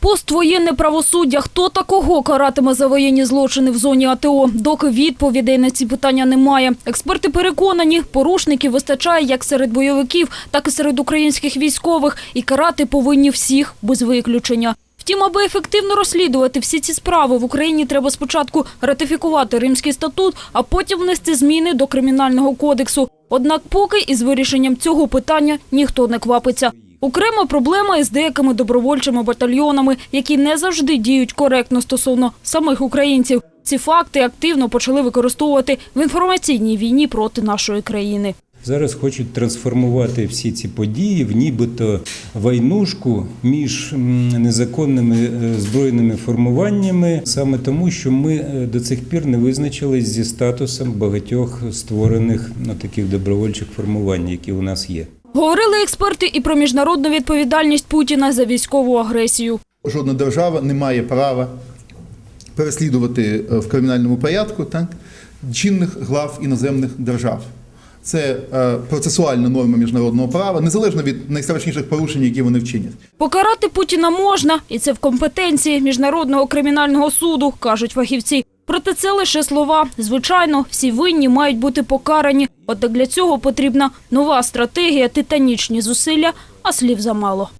Поствоєнне правосуддя. Хто та кого каратиме за воєнні злочини в зоні АТО? Доки відповідей на ці питання немає. Експерти переконані, порушників вистачає як серед бойовиків, так і серед українських військових. І карати повинні всіх без виключення. Втім, аби ефективно розслідувати всі ці справи, в Україні треба спочатку ратифікувати Римський статут, а потім внести зміни до Кримінального кодексу. Однак поки із вирішенням цього питання ніхто не квапиться. Окрема проблема із деякими добровольчими батальйонами, які не завжди діють коректно стосовно самих українців. Ці факти активно почали використовувати в інформаційній війні проти нашої країни. Зараз хочуть трансформувати всі ці події в нібито войнушку між незаконними е, збройними формуваннями, саме тому, що ми е, до цих пір не визначились зі статусом багатьох створених ну, таких добровольчих формувань, які у нас є. Говорили експерти і про міжнародну відповідальність Путіна за військову агресію. Жодна держава не має права переслідувати е, в кримінальному порядку так, чинних глав іноземних держав. Це е, процесуальна норма міжнародного права, незалежно від найстрашніших порушень, які вони вчинять. Покарати Путіна можна, і це в компетенції міжнародного кримінального суду, кажуть фахівці. Проте це лише слова. Звичайно, всі винні мають бути покарані. Однак для цього потрібна нова стратегія, титанічні зусилля, а слів замало.